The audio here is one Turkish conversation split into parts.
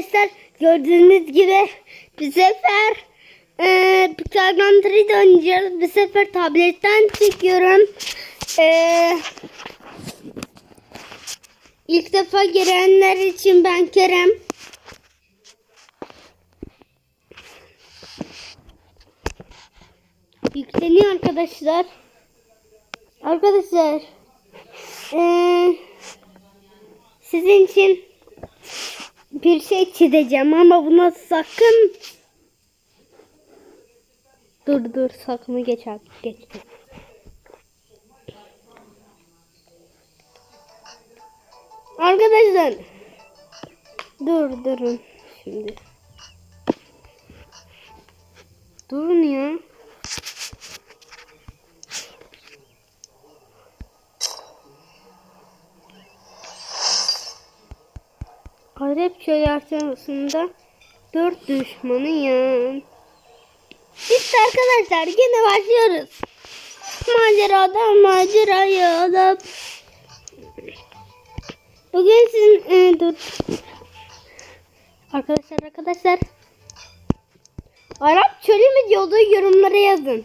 Arkadaşlar gördüğünüz gibi bir sefer e, Pixarman 3 oynayacağız. Bir sefer tabletten çekiyorum. E, ilk defa girenler için ben Kerem. Yükleniyor arkadaşlar. Arkadaşlar e, sizin için bir şey çizeceğim ama buna sakın dur dur sakını geç artık geç. Arkadaşlar dur durun şimdi. Durun ya. Arap arasında dört düşmanı yan. İşte arkadaşlar yine başlıyoruz. Maceradan maceraya alıp. Bugün sizin e, dur. Arkadaşlar arkadaşlar. Arap çölü mü diyordu yorumlara yazın.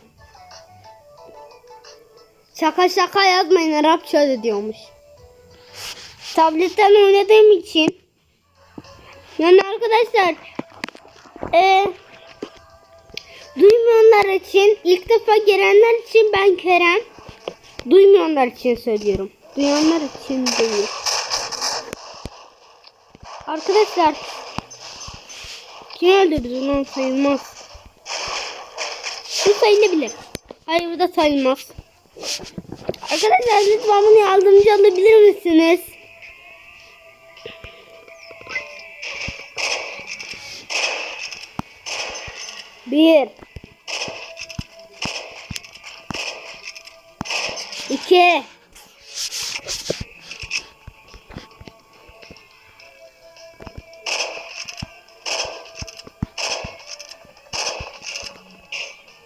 Şaka şaka yazmayın Arap çölü diyormuş. Tabletten oynadığım için yani arkadaşlar e, duymayanlar için ilk defa gelenler için ben Kerem. Duymayanlar için söylüyorum. Duyanlar için değil. Arkadaşlar kim öldürdü lan sayılmaz. Bu sayılabilir. Hayır bu da sayılmaz. Arkadaşlar lütfen bunu yardımcı alabilir misiniz? Bir. İki.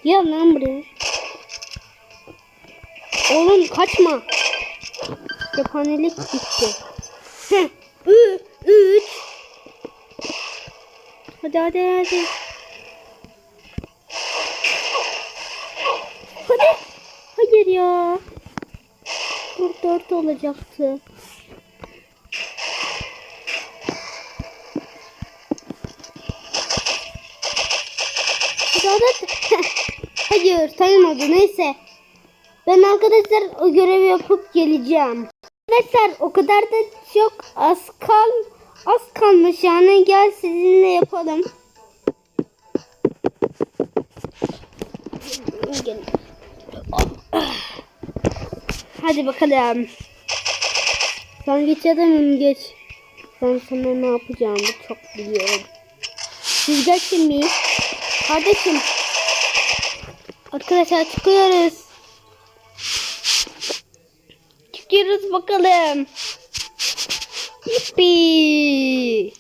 Gel lan buraya. Oğlum kaçma. Cephanelik gitti. Heh. Üç. Hadi hadi. Hadi. Hayır ya. Dur dört olacaktı. Zaten Hayır sayılmadı neyse. Ben arkadaşlar o görevi yapıp geleceğim. Arkadaşlar o kadar da çok az kal az kalmış yani gel sizinle yapalım. Gelin. Hadi bakalım. Sen geç adamım geç. Ben sana ne yapacağımı çok biliyorum. Siz geçin bir. Kardeşim. Arkadaşlar çıkıyoruz. Çıkıyoruz bakalım. Yippi.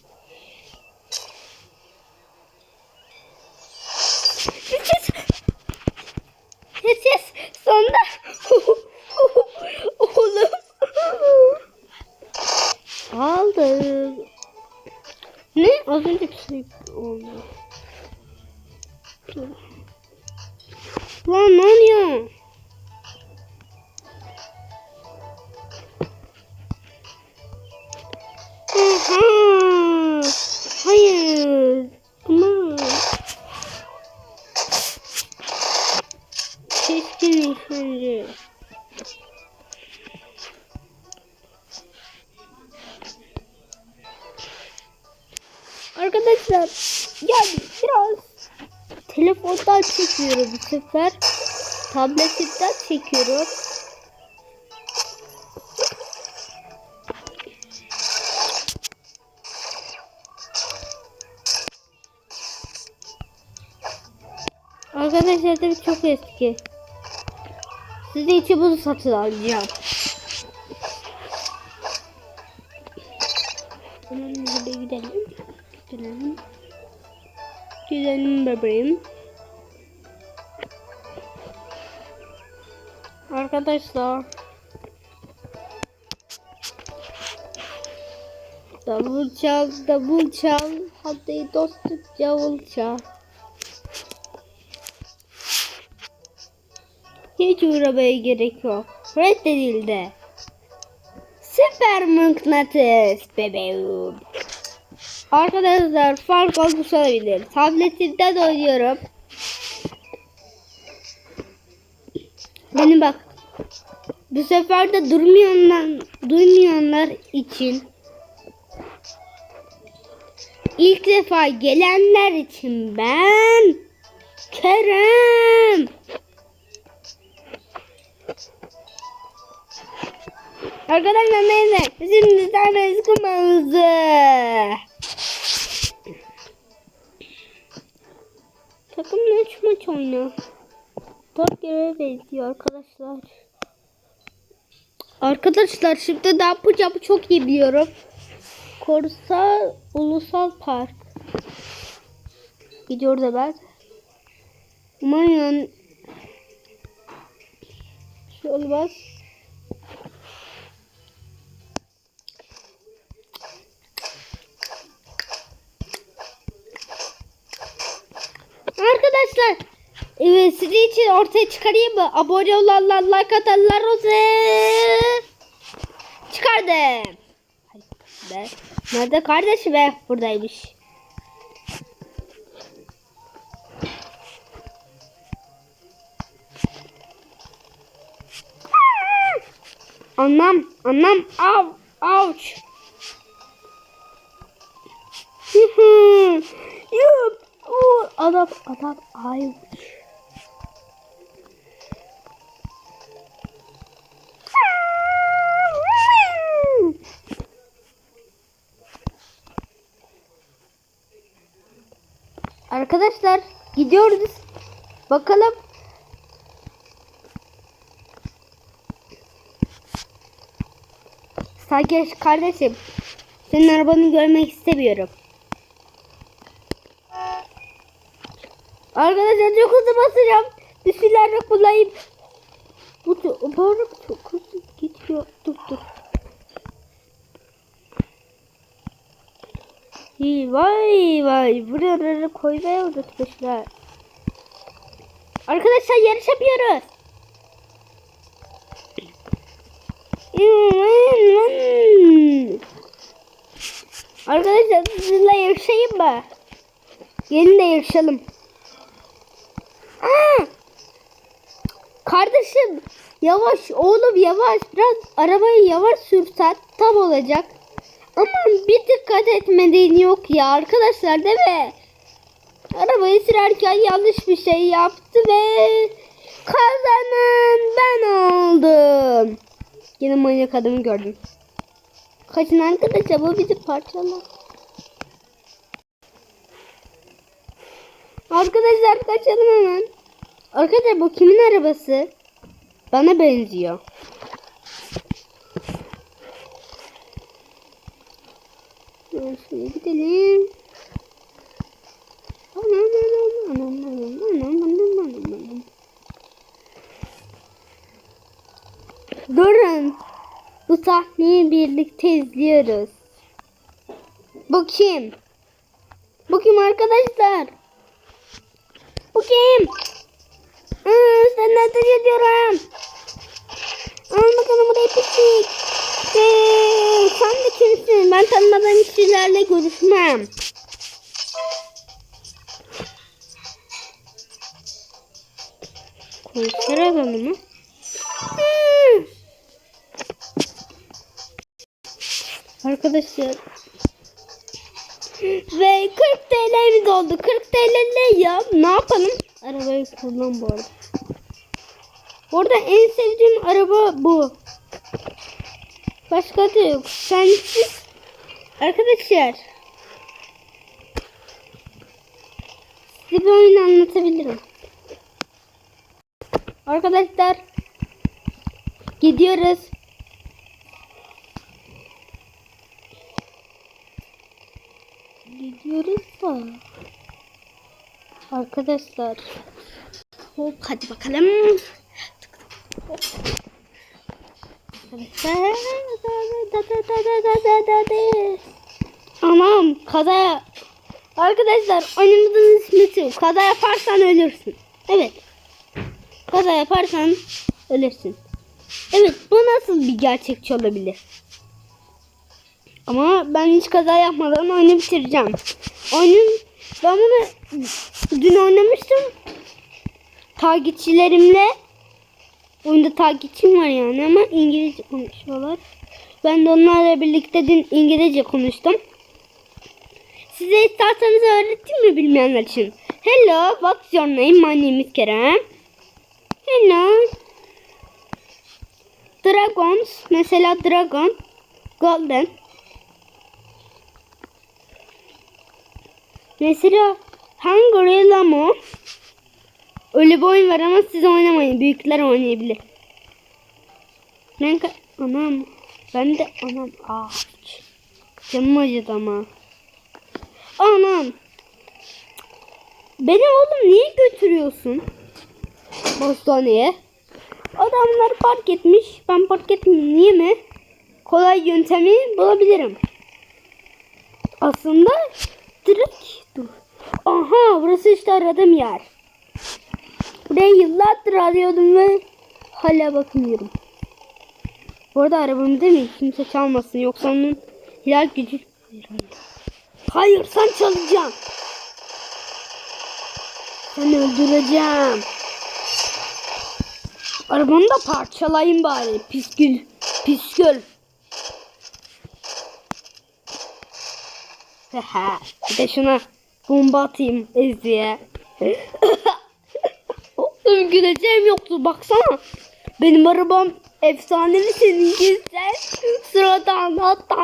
Tabletten çekiyorum. Arkadaşlar tabii çok eski. Size için bunu satın alacağım. Gidelim. Gidelim. Gidelim bebeğim. Arkadaşlar Davul çal, davul çal. Hadi dostluk davul çal. Hiç uğramaya gerek yok. Reddedildi. Süper mıknatıs bebeğim. Arkadaşlar fark olmuş olabilir. Tabletimden oynuyorum. Beni bak. Bu sefer de durmayanlar, duymayanlar için ilk defa gelenler için ben Kerem. Arkadaşlar neyse şimdi tane sıkılmamızı. Takım 3 maç oynuyor. 4 görev benziyor arkadaşlar. Arkadaşlar şimdi ne yapacağımı çok iyi biliyorum. Korsa Ulusal Park. Gidiyor da ben. Umarım şey olmaz. Evet, sizin için ortaya çıkarayım mı? Abone olanlar, like atanlar olsun. Çıkardım. Nerede kardeşim be? Buradaymış. Anlam, anlam, av, ouch. Yup. Oo, adam, adam, ouch. Arkadaşlar gidiyoruz. Bakalım. Sanki kardeşim. Senin arabanı görmek istemiyorum. Arkadaşlar çok hızlı basacağım. Silahla kullanayım. Bu bu çok hızlı gidiyor. Dur dur. İyi, vay vay buraları koymaya unutmuşlar. Arkadaşlar yarış yapıyoruz. Arkadaşlar sizinle yarışayım mı? Gelin de yarışalım. Aa! Kardeşim yavaş oğlum yavaş biraz arabayı yavaş sürsen tam olacak. Aman bir dikkat etmediğin yok ya arkadaşlar değil mi? Arabayı sürerken yanlış bir şey yaptı ve kazanan ben oldum. Yine manyak adamı gördüm. Kaçın arkadaşlar bu bizi parçalar. Arkadaşlar kaçalım hemen. Arkadaşlar bu kimin arabası? Bana benziyor. Şöyle gidelim. Durun. Bu sahneyi birlikte izliyoruz. Bu kim? Bu kim arkadaşlar? Bu kim? Aa, sen nerede ediyorum? Al bakalım buraya pislik. Ee, sen de kimsin? Ben tanımadığım kişilerle görüşmem. Konser alanı mı? Arkadaşlar. Ve 40 TL'miz oldu. 40 TL ne ya? Ne yapalım? Arabayı kullan bu arada. Bu arada en sevdiğim araba bu. Başka da yok. Sensiz. Arkadaşlar. Size bir oyun anlatabilirim. Arkadaşlar. Gidiyoruz. Gidiyoruz da. Arkadaşlar. Hop hadi bakalım. Arkadaşlar. Da, da, da, da, da, da, da, da. Anam kaza Arkadaşlar oyunumuzun ismi şu. Kaza yaparsan ölürsün. Evet. Kaza yaparsan ölürsün. Evet bu nasıl bir gerçekçi olabilir? Ama ben hiç kaza yapmadan oyunu bitireceğim. Oyunun ben bunu dün oynamıştım. Takipçilerimle oyunda takipçim var yani ama İngilizce konuşuyorlar. Ben de onlarla birlikte dün İngilizce konuştum. Size isterseniz öğreteyim mi bilmeyenler için? Hello, what's your name? My name is Kerem. Hello. Dragons, mesela dragon, golden. Mesela Hungry Llama. Öyle bir oyun var ama siz oynamayın. Büyükler oynayabilir. Ben anam. Ben de anam. Ah. Canım acıdı ama. Anam. Beni oğlum niye götürüyorsun? Hastaneye. Adamlar park etmiş. Ben park etmeyeyim. Niye mi? Kolay yöntemi bulabilirim. Aslında direkt dur. Aha burası işte aradığım yer. Buraya yıllardır arıyordum ve hala bakmıyorum. Bu arada arabamı değil mi? Kimse çalmasın. Yoksa onun hilal gücü... Hayır sen çalacaksın. Seni öldüreceğim. Arabanı da parçalayayım bari. Pis gül. Pis gül. Hehe. Bir de şuna bomba atayım Ezgi'ye. Oğlum güleceğim yoktu baksana. Benim arabam efsanevi seninki ise sıradan hatta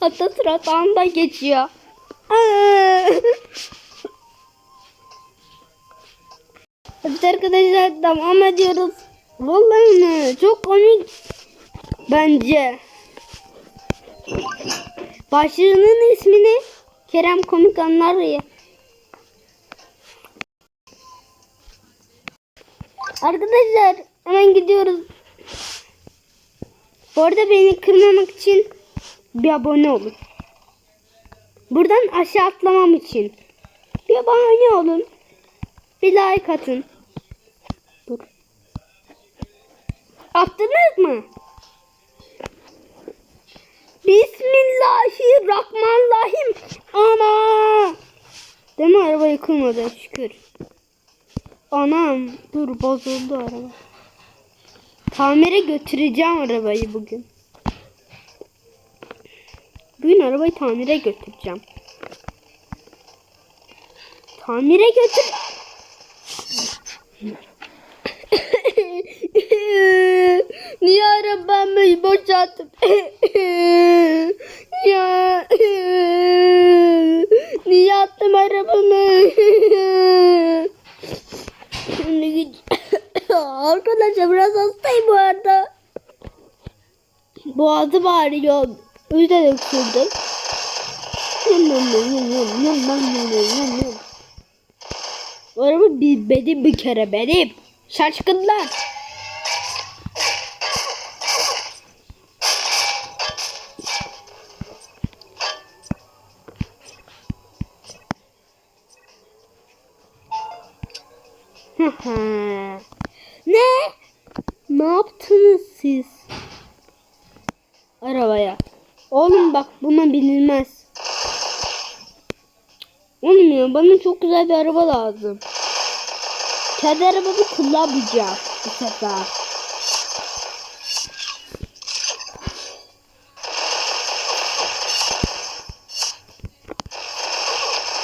hatta sıradan da geçiyor. Evet arkadaşlar devam ediyoruz. Vallahi mi? Çok komik. Bence. Başlığının ismini Kerem Komik Anlar ya. Arkadaşlar hemen gidiyoruz. Bu arada beni kırmamak için bir abone olun. Buradan aşağı atlamam için bir abone olun. Bir like atın. Dur. Attınız mı? Bismillahirrahmanirrahim. Ana. Değil mi araba yıkılmadı şükür. Anam dur bozuldu araba. Tamire götüreceğim arabayı bugün. Bugün arabayı tamire götüreceğim. Tamire götür. Niye arabamı boşalttım? ya niye attım arabamı? Şimdi git. Arkadaşlar biraz hastayım bu arada. Boğazım ağrıyor. O yüzden öksürdüm. Bu araba bir, benim bir kere benim. Şaşkınlar. Hmm. Çok güzel bir araba lazım. Kendi arabamı kullanmayacağım bu sefer.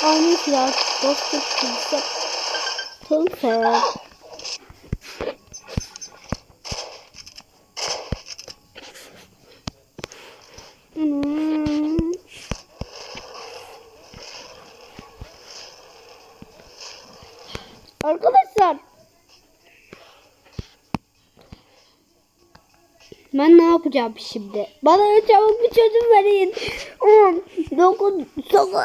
Aynı biraz dostluk kimse. Kimse. Hmm. Arkadaşlar Ben ne yapacağım şimdi? Bana çabuk bir çözüm verin. 10, 9, 8,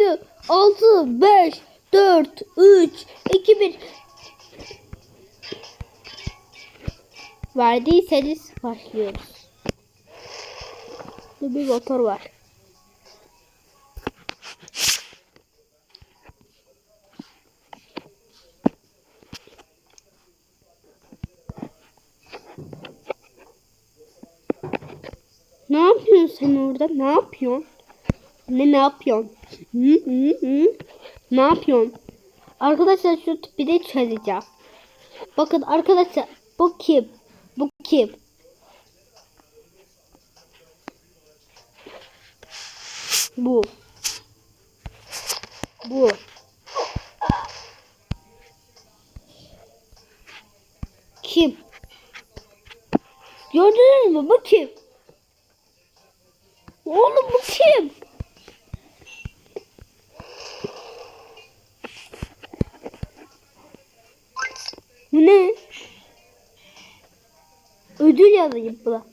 7, 6, 5, 4, 3, 2, 1. Verdiyseniz başlıyoruz. Bir motor var. Ne orada? Ne yapıyorsun? Ne ne yapıyorsun? Hı, hı, hı. Ne yapıyorsun? Arkadaşlar şu tipi de çözeceğim. Bakın arkadaşlar bu kim? Bu kim? Bu. Bu. Kim? Gördünüz mü? Bu kim? Oğlum bu kim? Bu ne? Ödül yazayım buna.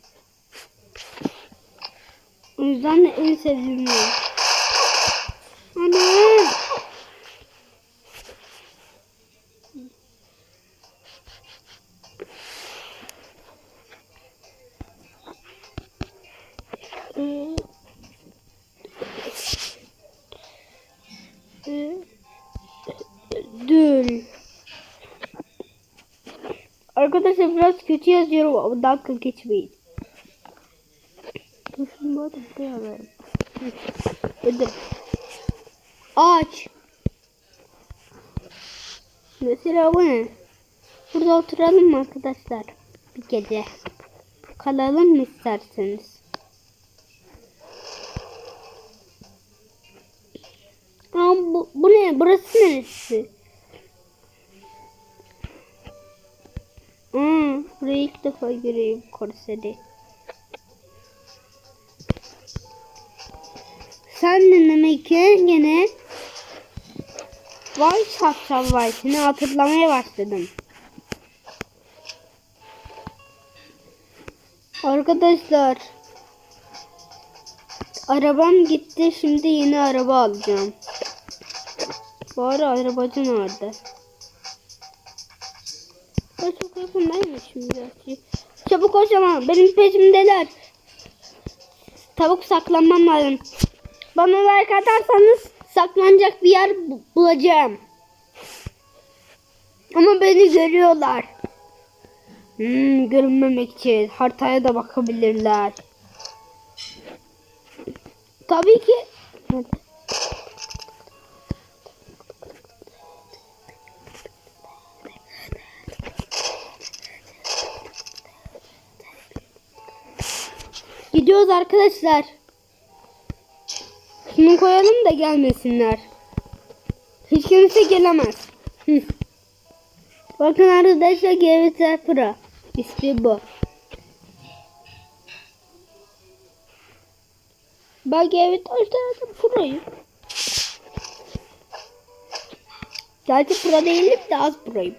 O yüzden de en sevdiğim oyun. Ana! Arkadaşlar biraz kötü yazıyorum ama dakika geçmeyin. Dur şunu bu arada Ödül. Ağaç. Mesela bu ne? Burada oturalım mı arkadaşlar? Bir gece. Kalalım mı isterseniz? Aa, bu, bu ne? Burası neresi? Burayı ilk defa görüyorum korseri. Sen de demek ki gene Vay şapşal vay seni hatırlamaya başladım. Arkadaşlar Arabam gitti şimdi yeni araba alacağım. Bari arabacı nerede? Çabuk koş ama benim peşimdeler. Tavuk saklanmam lazım. Bana like atarsanız saklanacak bir yer bu- bulacağım. Ama beni görüyorlar. Hmm, görünmemek için haritaya da bakabilirler. Tabii ki. Gidiyoruz arkadaşlar. Şunu koyalım da gelmesinler. Hiç kimse gelemez. Bakın arkadaşlar GVT Pro. İsmi bu. Bak evet işte Pro'yum. Gerçi Pro değilim de az Pro'yum.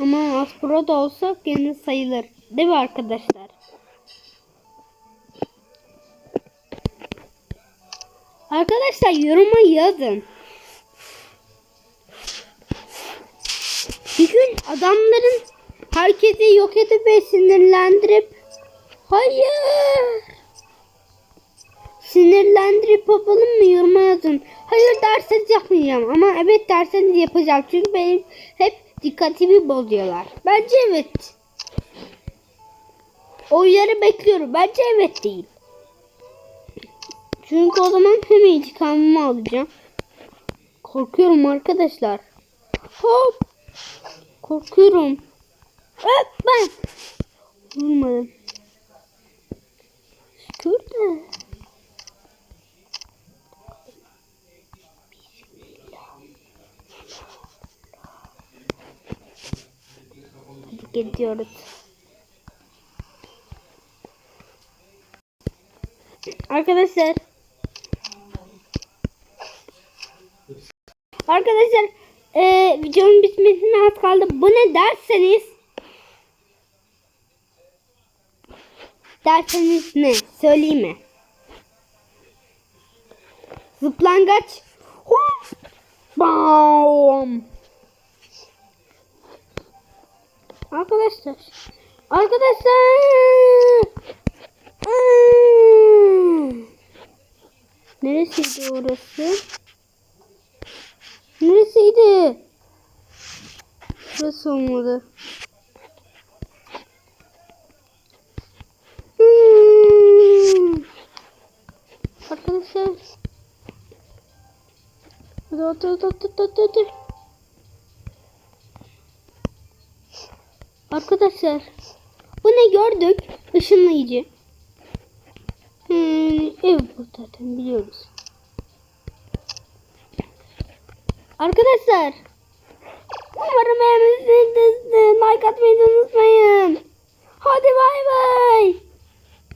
Ama az Pro da olsak yine sayılır. Değil mi arkadaşlar? Arkadaşlar yoruma yazın. Bir gün adamların herkesi yok edip ve sinirlendirip hayır sinirlendirip yapalım mı yoruma yazın. Hayır derseniz yapmayacağım ama evet derseniz yapacağım. Çünkü benim hep dikkatimi bozuyorlar. Bence evet. O yeri bekliyorum. Bence evet değil. Çünkü o zaman hem intikamımı alacağım. Korkuyorum arkadaşlar. Hop. Korkuyorum. Hop ben. Vurmadım. Hadi gidiyoruz. Arkadaşlar. Arkadaşlar e, videonun bitmesine az kaldı. Bu ne derseniz derseniz ne? Söyleyeyim mi? Zıplangaç. Bam. Arkadaşlar. Arkadaşlar. Hmm. Neresiydi orası? Neresiydi? Burası olmalı. Hmm. Arkadaşlar. Hadi otur otur otur otur otur. Arkadaşlar. Bu ne gördük? Işınlayıcı. Hmm, ev bu zaten biliyoruz. Arkadaşlar. Umarım beğenmişsinizdir. Like atmayı unutmayın. Hadi bay bay.